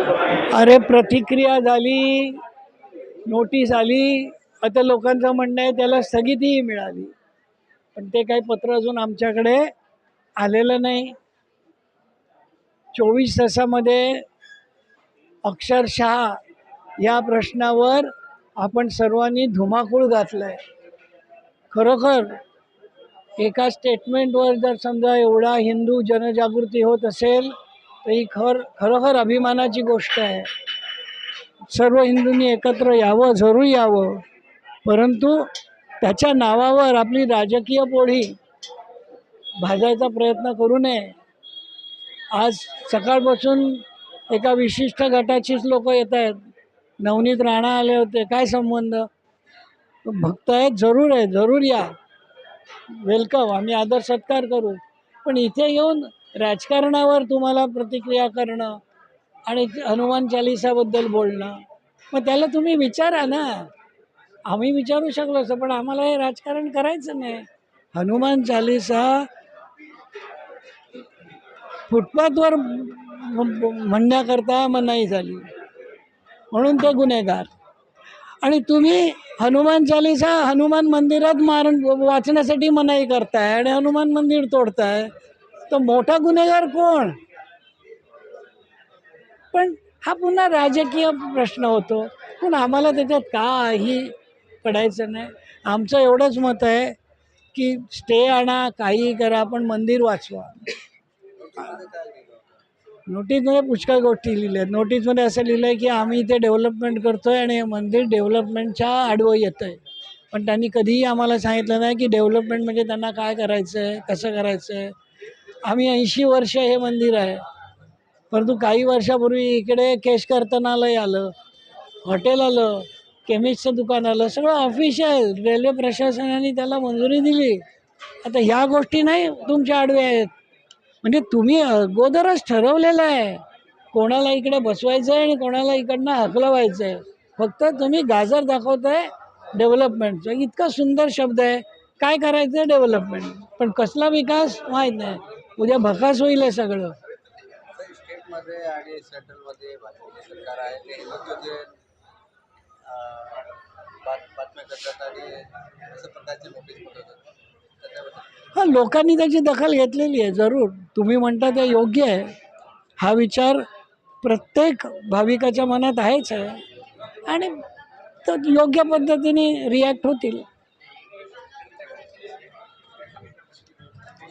अरे प्रतिक्रिया झाली नोटीस आली आता लोकांचं म्हणणं आहे त्याला स्थगितीही मिळाली. पण ते काही पत्र अजून आमच्याकडे आलेलं नाही. चोवीस तासामध्ये अक्षरशः या प्रश्नावर आपण सर्वांनी धुमाकूळ घातला आहे खरोखर एका स्टेटमेंटवर जर समजा एवढा हिंदू जनजागृती होत असेल तर ही खर खरोखर अभिमानाची गोष्ट आहे. सर्व हिंदूंनी एकत्र यावं जरूर यावं. परंतु त्याच्या नावावर आपली राजकीय पोळी भाजायचा प्रयत्न करू नये. आज सकाळपासून एका विशिष्ट गटाचीच लोक येत आहेत. नवनीत राणा आले होते. काय संबंध? भक्त आहेत जरूर आहे जरूर या. वेलकम. आम्ही आदर सत्कार करू. पण इथे येऊन राजकारणावर तुम्हाला प्रतिक्रिया करणं आणि हनुमान चालिसाबद्दल बोलणं मग त्याला तुम्ही विचारा ना. आम्ही विचारू शकलो असं पण आम्हाला हे राजकारण करायचं नाही. हनुमान चालिसा फुटपाथवर म्हणण्याकरता मनाई झाली. म्हणून ते गुन्हेगार. आणि तुम्ही हनुमान चालिसा हनुमान मंदिरात मार वाचण्यासाठी मनाई करताय आणि हनुमान मंदिर तोडताय तर मोठा गुन्हेगार कोण? पण हा पुन्हा राजकीय प्रश्न होतो. पण आम्हाला त्याच्यात काही पडायचं नाही. आमचं एवढंच मत आहे की स्टे आणा काही करा पण मंदिर वाचवा. नोटीसमध्ये पुष्कळ गोष्टी लिहिल्या. आहेत नोटीसमध्ये असं लिहिलं आहे की आम्ही इथे डेव्हलपमेंट करतो आहे आणि हे मंदिर डेव्हलपमेंटच्या आडवं येतं आहे पण त्यांनी कधीही आम्हाला सांगितलं नाही की डेव्हलपमेंट म्हणजे त्यांना काय करायचं आहे कसं करायचं आहे आम्ही ऐंशी वर्ष हे मंदिर आहे. परंतु काही वर्षापूर्वी इकडे केश कर्तनालय आलं हॉटेल आलं केमिस्टचं दुकान आलं सगळं ऑफिशियल रेल्वे प्रशासनाने त्याला मंजुरी दिली. आता ह्या गोष्टी नाही तुमच्या आडव्या आहेत. म्हणजे तुम्ही अगोदरच ठरवलेलं आहे. कोणाला इकडे बसवायचं आहे आणि कोणाला इकडनं हकलवायचं आहे फक्त तुम्ही गाजर दाखवताय डेव्हलपमेंटचं इतका सुंदर शब्द आहे. काय करायचं आहे डेव्हलपमेंट पण कसला विकास? माहीत नाही. उद्या भकास होईल हे सगळं. स्टेटमध्ये आणि सेंट्रलमध्ये भाजपचे सरकार आहे. ते हिंदुत्वचे अं, बात- बातम्या करतात आणि अशा प्रकारचे नोटीस पठवतात. त्याच्याबद्दल. हां लोकांनी त्याची दखल घेतलेली आहे जरूर. तुम्ही म्हणता ते योग्य आहे. हा विचार प्रत्येक भाविकाच्या मनात आहेच आहे. आणि तो योग्य पद्धतीने रिॲक्ट होतील.